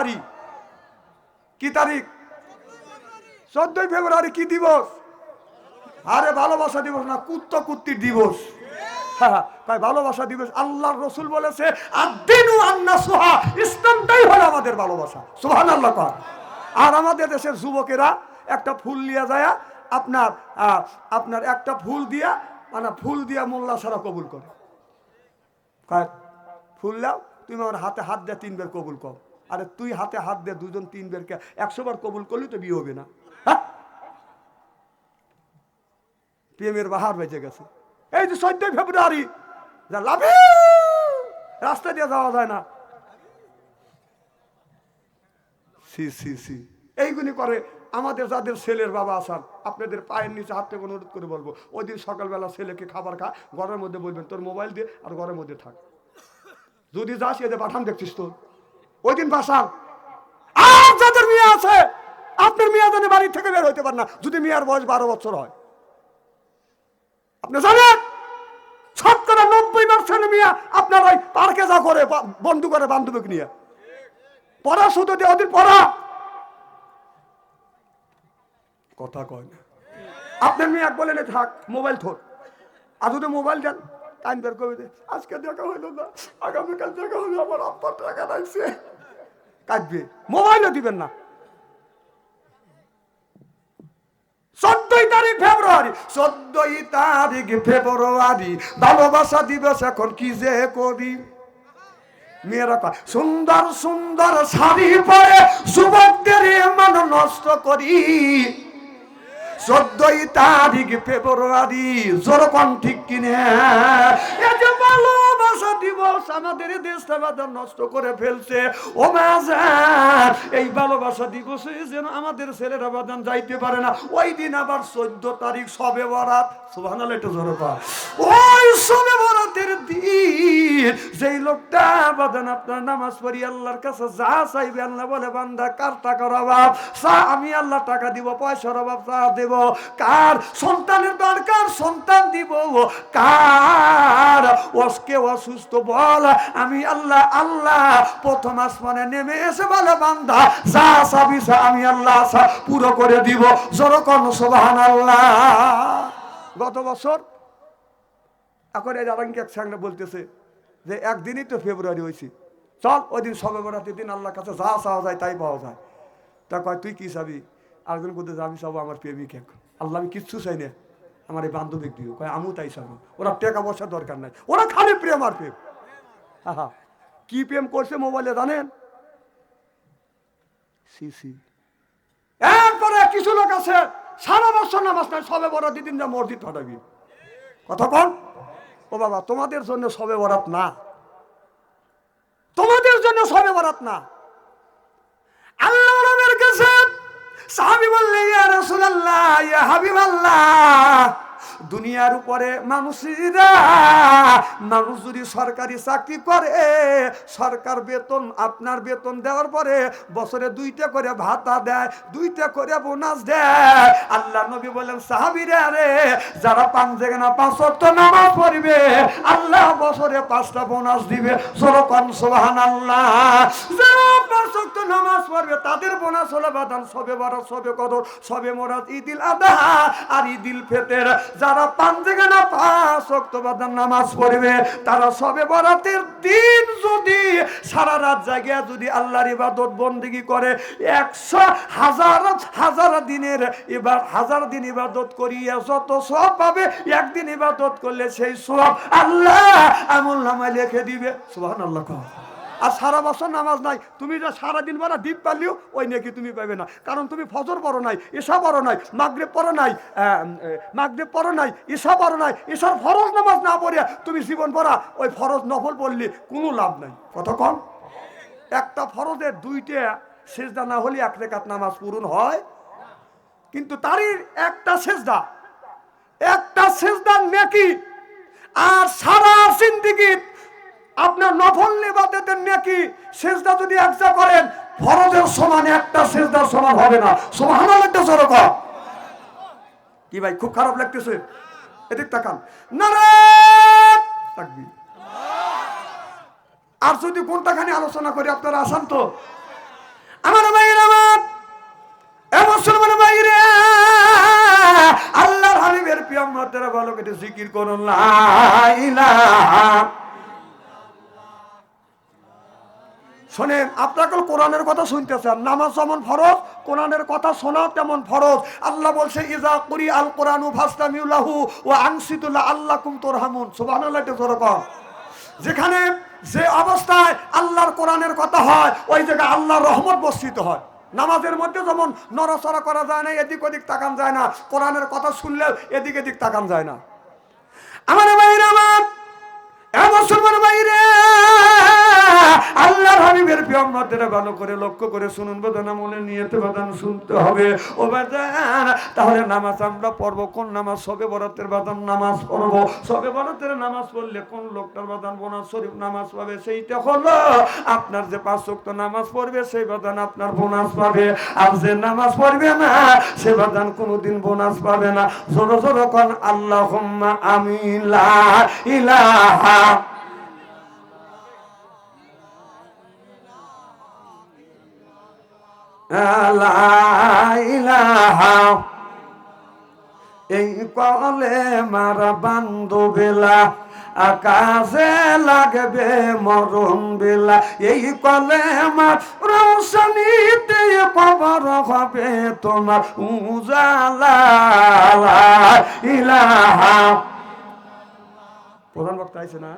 ফেব্রুয়ারি কি তারিখ? চোদ্দই ফেব্রুয়ারি কি দিবস? আরে ভালোবাসা দিবস না, কুত্ত কুত্তির দিবস। তাই ভালোবাসা দিবস আল্লাহর রসুল বলেছে আমাদের ভালোবাসা। সোহান আল্লাহ কর। আর আমাদের দেশের যুবকেরা একটা ফুল নিয়ে যায়, আপনার আপনার একটা ফুল দিয়া মানে ফুল দিয়া মোল্লা সারা কবুল করে। ফুল দাও, তুমি আমার হাতে হাত দিয়ে তিনবার কবুল কর। আরে তুই হাতে হাত দে দুজন তিন কে একশো বার কবুল করলি তো বিয়ে হবে না। হ্যাঁ? প্রেমের বাহার বেঁচে গেছে। এই যে চোদ্দই ফেব্রুয়ারি, যা লাভে রাস্তা দিয়ে যাওয়া যায় না। সি সি সি। এইগুলি করে আমাদের যাদের ছেলের বাবা আসান আপনাদের পায়ের নিচে হাত থেকে অনুরোধ করে বলব, ওই দিন সকালবেলা ছেলেকে খাবার খা, ঘরের মধ্যে বলবেন, তোর মোবাইল দিয়ে আর ঘরের মধ্যে থাক। যদি যাস এদের পাঠান দেখছিস তোর। ওই দিন বাসান আর যাদের মেয়ে আছে, আপনার মেয়ে যেন বাড়ি থেকে বের হইতে পারে না, যদি মেয়ের বয়স বারো বছর হয়। আপনি জানেন? শতকরা নব্বই পার্সেন্ট মিয়া আপনার ওই পার্কে যা করে বন্ধু করে বান্ধবীকে নিয়ে। পড়া শুধু দিয়ে ওদের পড়া। কথা কয় না। আপনার মেয়ে এক বলে থাক, মোবাইল থোর আর যদি মোবাইল দেন, টাইম বের করে আজকে দেখা হইল না, আগামীকাল দেখা হলো, আমার আব্বার টাকা লাগছে। কাটবে মোবাইলও দিবেন না। চোদ্দই তারিখ ফেব্রুয়ারি। চোদ্দই তারিখ ফেব্রুয়ারি, ভালোবাসা দিবস এখন কি যে করি? মেয়েরা সুন্দর সুন্দর শাড়ি পরে যুবকদের মান নষ্ট করি। চোদ্দই তারিখ ফেব্রুয়ারি জোরকন ঠিক কিনে যে ভালোবাসা দিবস আমাদের দেশটা বাজার নষ্ট করে ফেলছে। ও মাজার, এই ভালোবাসা দিবসে যেন আমাদের ছেলেরা বাজান যাইতে পারে না। ওই দিন আবার চোদ্দ তারিখ সবে বরাত। সুবহানাল্লাহ, একটু পা ওই সবে বরাতের দিন যেই লোকটা আপনার নামাজ পড়ি, আল্লাহর কাছে যা চাইবে আল্লাহ বলে, বান্দা, কার টাকার অভাব? চা আমি আল্লাহ টাকা দিব, পয়সার অভাব চা দেব? কার সন্তানের দরকার? সন্তান দিব। কার? অসকে অসুস্থ বল, আমি আল্লাহ আল্লাহ, প্রথম আসমানে নেমে এসে বলে, বান্দা, যা চাবি আমি আল্লাহ আশা পুরো করে দিব। জরকন সোবাহান আল্লাহ গত বছর, এখন এই জারাঙ্গি এক বলতেছে যে, একদিনই তো ফেব্রুয়ারি হয়েছে। চল, ওই দিন সবে বরাতের দিন আল্লাহর কাছে যা চাওয়া যায়, তাই পাওয়া যায়। তা কয়, তুই কি চাবি? আরেকজন বলতে আমি চাবো আমার প্রেমিক এক। আল্লাহ, আমি কিচ্ছু চাই না। আমার এই বান্ধবিক দিও। কয় আমিও তাই চাবো ওরা টাকা পয়সার দরকার নাই। ওরা খালি প্রেম আর প্রেম। হা কি প্রেম করছে মোবাইলে জানেন? সি সি। এরপরে কিছু লোক আছে, সারা বছর নামাজ নাই, সবে বড় দিদিন যা মসজিদ ফাটাবি কতক্ষণ ও বাবা, তোমাদের জন্য সবে বরাত না। তোমাদের জন্য সবে বরাত না আল্লাহ নবীর কাছে সাহাবী হাবিবাল্লাহ, দুনিয়ার উপরে মানুষেরা, মানুষ যদি সরকারি চাকরি করে, সরকার বেতন, আপনার বেতন দেওয়ার পরে বছরে দুইটা করে ভাতা দেয়, দুইটা করে বোনাস দেয়। আল্লাহ নবী বলেন সাহাবিরে আরে যারা পাঁচ না, পাঁচ অর্থ নামাজ পড়বে, আল্লাহ বছরে পাঁচটা বোনাস দিবে। সরকান সোহান আল্লাহ যারা পাঁচ পড়বে তাদের বোনাস হলো বাদান সবে বরাত সবে কদর, সবে মরাত ঈদিল আদাহা আর ঈদিল ফেতের। যারা পাঞ্জেগে না পাঁচ অক্ত বাদান নামাজ পড়বে। তারা সবে বরাতের দিন যদি সারা রাত জায়গা যদি আল্লাহর ইবাদত বন্দিগি করে, একশো হাজার হাজার দিনের এবার হাজার দিন ইবাদত করিয়া যত সব পাবে, একদিন ইবাদত করলে সেই সব আল্লাহ আমল নামায় লিখে দিবে। সুবহান আল্লাহ আর সারা বছর নামাজ নাই। তুমি যা সারাদিন বেলা দ্বীপ পারলেও ওই নেকি তুমি পাবে না। কারণ তুমি ফজর পড়ো নাই এসা পড়ো নাই মাগরে পড়ো নাই মাগরে পড়ো নাই এসা পড়ো নাই এসার ফরজ নামাজ না পড়িয়া তুমি জীবন পড়া ওই ফরজ নফল পড়লে, কোনো লাভ নাই। কতক্ষণ একটা ফরজের দুইটা সেজদা না হলে এক রেখাত নামাজ পূরণ হয়। কিন্তু তারই একটা সেজদা, একটা সেজদার নেকি, আর সারা সিন্দিগিত আপনার নফল নিবাদের নাকি, সেজদা যদি একটা করেন, ফরজের সমান একটা সেজদার সমান হবে না। সমান একটা সরক কি ভাই, খুব খারাপ লাগতেছে? এদিক তাকান। নারে আর যদি কোনটাখানি আলোচনা করি, আপনারা আসান তো? আমার ভাইয়ের আমার! মুসলমান ভাইরে! আল্লাহর হাবিবের প্রিয় মতেরা ভালো কেটে জিকির করুন, লা শোনেন, আপনাকে কোরআনের কথা শুনতেছেন নামাজ যেমন ফরজ, কোরআনের কথা শোনা তেমন ফরজ। আল্লাহ বলছে ইজা কুরি আল কোরআনু ফাস্তামিউলাহু ও আনসিতুল্লাহ আল্লাহ কুম সুবহানাল্লাহ এটা যেখানে যে অবস্থায় আল্লাহর কোরআনের কথা হয়, ওই জায়গায় আল্লাহর রহমত বর্ষিত হয়। নামাজের মধ্যে যেমন নড়াচড়া করা যায় না, এদিক ওদিক তাকান যায় না, কোরআনের কথা শুনলেও এদিক এদিক তাকান যায় না। আমার ভালো করে লক্ষ্য করে শুনুন, বেদনা মনে বাদান শুনতে হবে। ও তাহলে নামাজ আমরা পড়ব, কোন নামাজ? সবে বরাতের বাদান নামাজ পড়ব। সবে বরাতের নামাজ পড়লে কোন লোকটার বাদান শরীফ নামাজ পাবে? সেইটা হলো, আপনার যে পাঁচ ওয়াক্ত নামাজ পড়বে, সেই বাদান আপনার বোনাস পাবে। আর যে নামাজ পড়বে না, সে বাদান কোনোদিন বোনাস পাবে না। জোরো জোরো কন আল্লাহ আমি লা ইলাহা এই কলে মারা বান্ধবেলা আকাশে লাগবে মরণ বেলা। এই কলে মার রৌশনীতে কবর হবে তোমার উজালা। ইলাহা। প্রধান বক্তা আছে না?